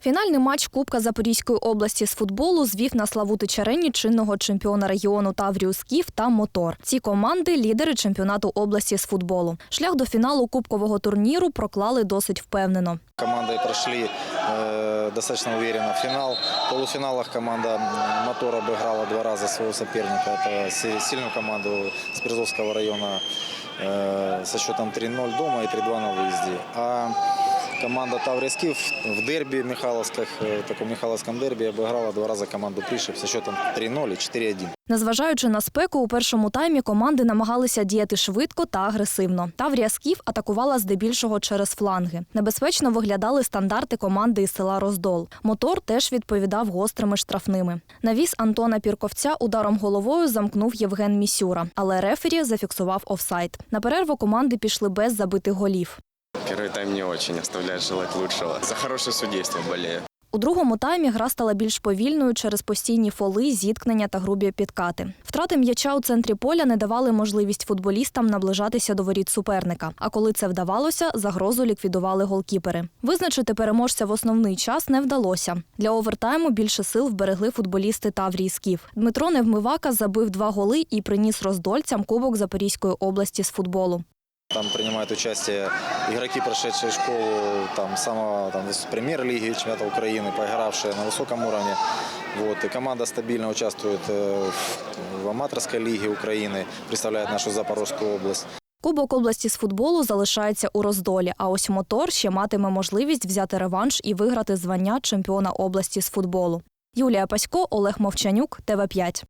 Фінальний матч Кубка Запорізької області з футболу звів на Славути Чарені чинного чемпіона регіону Таврію Скіф та Мотор. Ці команди лідери чемпіонату області з футболу. Шлях до фіналу кубкового турніру проклали досить впевнено. Команды прошли э, достаточно уверенно в финал. В полуфиналах команда м, «Мотор» обыграла два раза своего соперника. Это си- сильную команду с Березовского района э, со счетом 3-0 дома и 3-2 на выезде. А команда «Таврийский» в дерби Михайловских, э, таком Михайловском дерби обыграла два раза команду «Пришиб» со счетом 3-0 и 4-1. Незважаючи на спеку, у першому таймі команди намагалися діяти швидко та агресивно. Таврія Скіф атакувала здебільшого через фланги. Небезпечно виглядали стандарти команди із села Роздол. Мотор теж відповідав гострими штрафними. Навіс Антона Пірковця ударом головою замкнув Євген Місюра, але рефері зафіксував офсайд. На перерву команди пішли без забитих голів. Первый тайм не очень, оставляет желать лучшего. За хорошее судейство болею. У другому таймі гра стала більш повільною через постійні фоли, зіткнення та грубі підкати. Втрати м'яча у центрі поля не давали можливість футболістам наближатися до воріт суперника. А коли це вдавалося, загрозу ліквідували голкіпери. Визначити переможця в основний час не вдалося. Для овертайму більше сил вберегли футболісти Таврії Скіф. Дмитро Невмивака забив два голи і приніс роздольцям Кубок Запорізької області з футболу. Там принимают участие игроки, прошедшие школу там, самого там, выс- премьер-лиги чемпионата Украины, поигравшие на высоком уровне. Вот. И команда стабильно участвует э, в, в аматорской лиге Украины, представляет нашу Запорожскую область. Кубок області з футболу залишається у роздолі. А ось мотор ще матиме можливість взяти реванш і виграти звання чемпіона області з футболу. Юлія Пасько, Олег Мовчанюк, ТВ 5